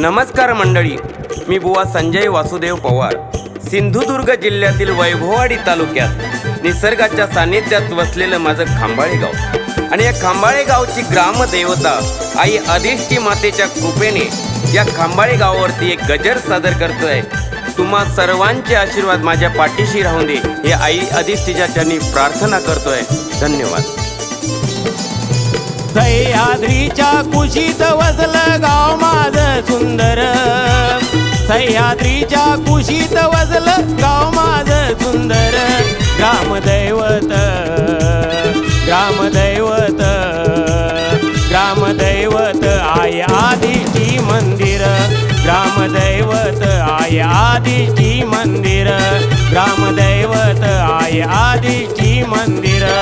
नमस्कार मंडळी मी बुवा संजय वासुदेव पवार सिंधुदुर्ग जिल्ह्यातील वैभववाडी तालुक्यात निसर्गाच्या सानिध्यात वसलेलं माझं खांबाळे गाव आणि या खांबाळे गावची ग्रामदेवता आई अधिष्ठी मातेच्या कृपेने या खांबाळे गावावरती एक गजर सादर करतोय. तुम्हा सर्वांचे आशीर्वाद माझ्या पाठीशी राहून दे हे आई अधिष्ठीच्या चरणी प्रार्थना करतोय. धन्यवाद. सह्याद्रीच्या कुशीत वसलं गाव माझ सुंदर. सह्याद्रीच्या कुशीत वसलं गाव माझ सुंदर. ग्रामदैवत ग्रामदैवत ग्रामदैवत आय आदिची मंदिर. ग्रामदैवत आय आदिची मंदिर. ग्रामदैवत आय आदिची मंदिर.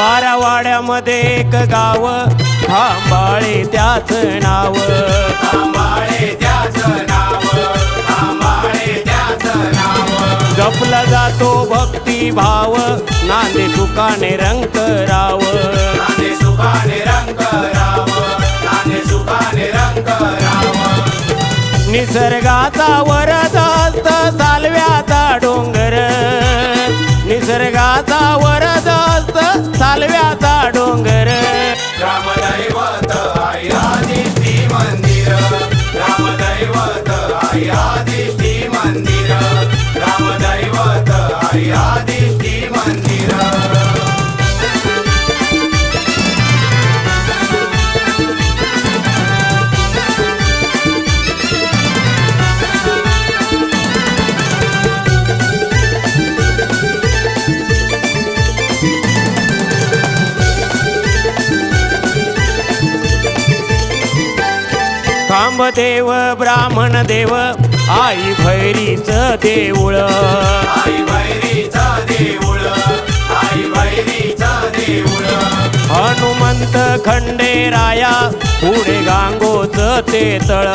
बारावाड्यामध्ये एक गाव. खांबाळे त्याच नाव. आंबाळे त्याचं नाव. आंबाळे त्याचं नाव. जपला जातो भक्ती भाव. नांदे रंग राव. सुखाने रंग राव. नाने सुखाने रंग राव. निसर्गाचा वरद असत सालव्याचा डोंगर. निसर्गाचा वरद असत सालव्याचा डोंगर. रामदैवत आई आदिती मंदिर. रामदैवत खांबदेव ब्राह्मण देव आई भैरीच देऊळ. आई भैरीचा देऊळ आई भैरीचा देऊळ. हनुमंत खंडेराया पुढे गांगोच ते तळ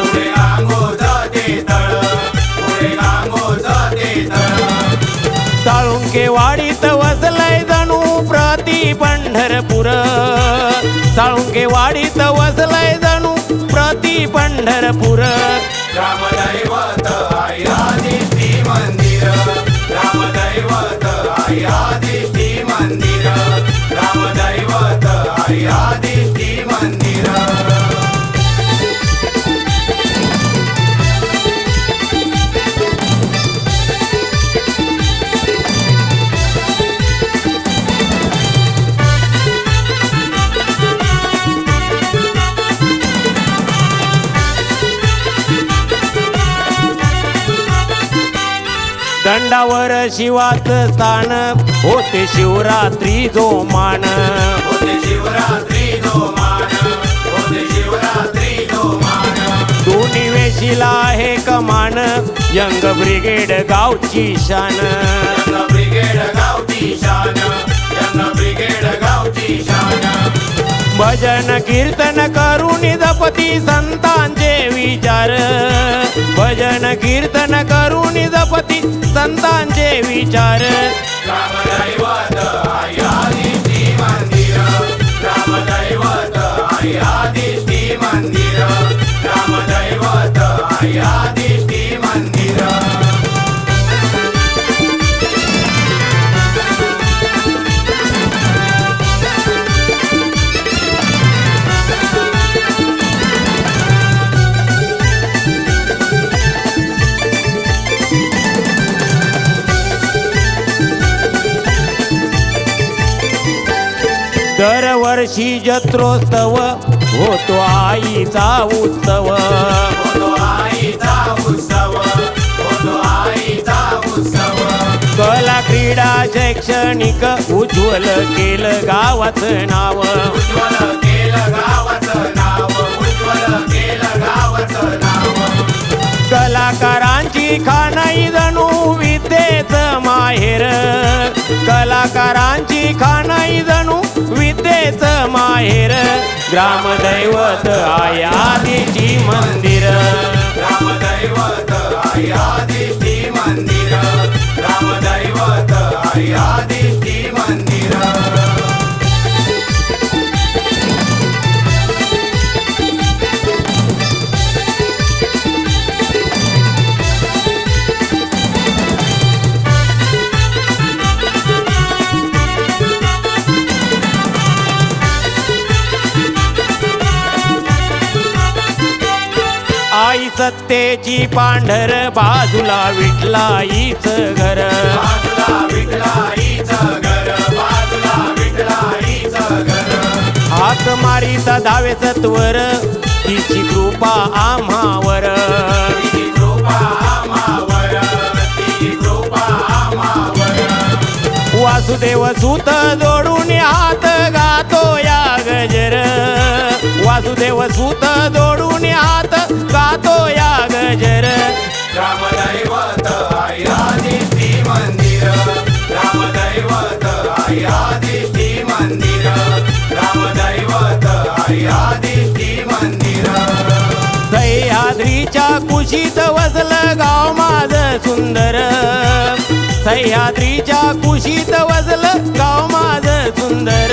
पुढे गांगोचा ते तळ पुढे गांगोचा ते तळ साळुंके वाडीत वसलय जणू प्रति पंढरपूर. साळुंके वाडीत श्री पंढरपूर. रामदैवत आई आदिती मंदिर रामदैवत आई आदिती मंदिर रामदैवत आई आदिती दंडावर शिवाच स्थान. होते शिवरात्री जो मान. होते शिवरात्री जो मान. होते शिवरात्री जो मान. दोन्ही वेशीला आहे कमान. यंग ब्रिगेड गावची शान. यंग ब्रिगेड गावची भजन कीर्तन करून जपती संतांचे विचार. भजन कीर्तन करून जपती संतांचे विचार. दरवर्षी जत्रोत्सव होतो आईचा उत्सव. कला क्रीडा शैक्षणिक उज्ज्वल केलं गावाचं नाव. कलाकारांची खानाई जणू विद्येच माहेर. कलाकारांची ग्रामदैवत आहे मंदिर. ग्रामदैवत आई मंदिर. ग्रामदैवत आई सत्तेची पांढर बाजूला विठलाईच घर. हाक मारीत धावे सत्वर तिची कृपा आम्हावर. वासुदेव सुत जोडून हात गातो या गजर. वासुदेव सुत जोडून हात रामदैवत आई आदिष्टी मंदिर. रामदैवत आई आदिष्टी मंदिर. रामदैवत आई आदिष्टी मंदिर. सह्याद्रीच्या कुशीत वसलं गाव माझ सुंदर. सह्याद्रीच्या कुशीत वसलं गाव माझ सुंदर.